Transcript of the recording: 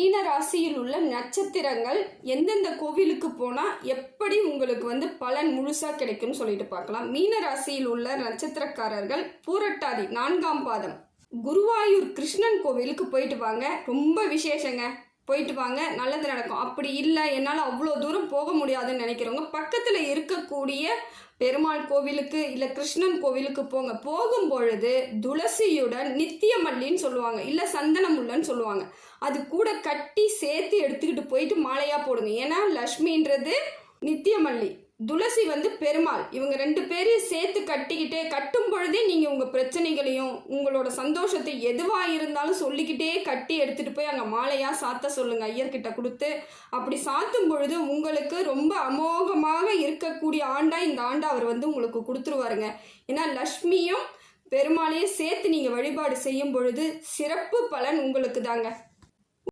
மீன ராசியில் உள்ள நட்சத்திரங்கள் எந்தெந்த கோவிலுக்கு போனால் எப்படி உங்களுக்கு வந்து பலன் முழுசாக கிடைக்கும்னு சொல்லிட்டு பார்க்கலாம். மீன ராசியில் உள்ள நட்சத்திரக்காரர்கள் பூரட்டாதி நான்காம் பாதம். குருவாயூர் கிருஷ்ணன் கோவிலுக்கு போயிட்டு வாங்க. ரொம்ப விசேஷங்க. போயிட்டு வாங்க நல்லது நடக்கும். அப்படி இல்லை என்னால் அவ்வளோ தூரம் போக முடியாதுன்னு நினைக்கிறவங்க பக்கத்தில் இருக்கக்கூடிய பெருமாள் கோவிலுக்கு இல்லை கிருஷ்ணன் கோவிலுக்கு போங்க. போகும் பொழுது துளசியுடன் நித்திய மல்லின்னு சொல்லுவாங்க இல்லை சந்தனமுள்ளன்னு சொல்லுவாங்க. அது கூட கட்டி சேர்த்து எடுத்துக்கிட்டு போயிட்டு மாலையாக போடுங்க ஏன்னா லக்ஷ்மின்றது நித்திய மல்லி துளசி வந்து பெருமாள். இவங்க ரெண்டு பேரையும் சேர்த்து கட்டிக்கிட்டே கட்டும் பொழுதே நீங்கள் உங்கள் பிரச்சனைகளையும் உங்களோட சந்தோஷத்தை எதுவாக இருந்தாலும் சொல்லிக்கிட்டே கட்டி எடுத்துகிட்டு போய் அங்கே மாலையாக சாத்த சொல்லுங்கள் ஐயர்கிட்ட கொடுத்து. அப்படி சாத்தும் பொழுது உங்களுக்கு ரொம்ப அமோகமாக இருக்கக்கூடிய ஆண்டாக இந்த ஆண்டை அவர் வந்து உங்களுக்கு கொடுத்துருவாருங்க. ஏன்னா லக்ஷ்மியும் பெருமாளையும் சேர்த்து நீங்கள் வழிபாடு செய்யும் பொழுது சிறப்பு பலன் உங்களுக்கு தாங்க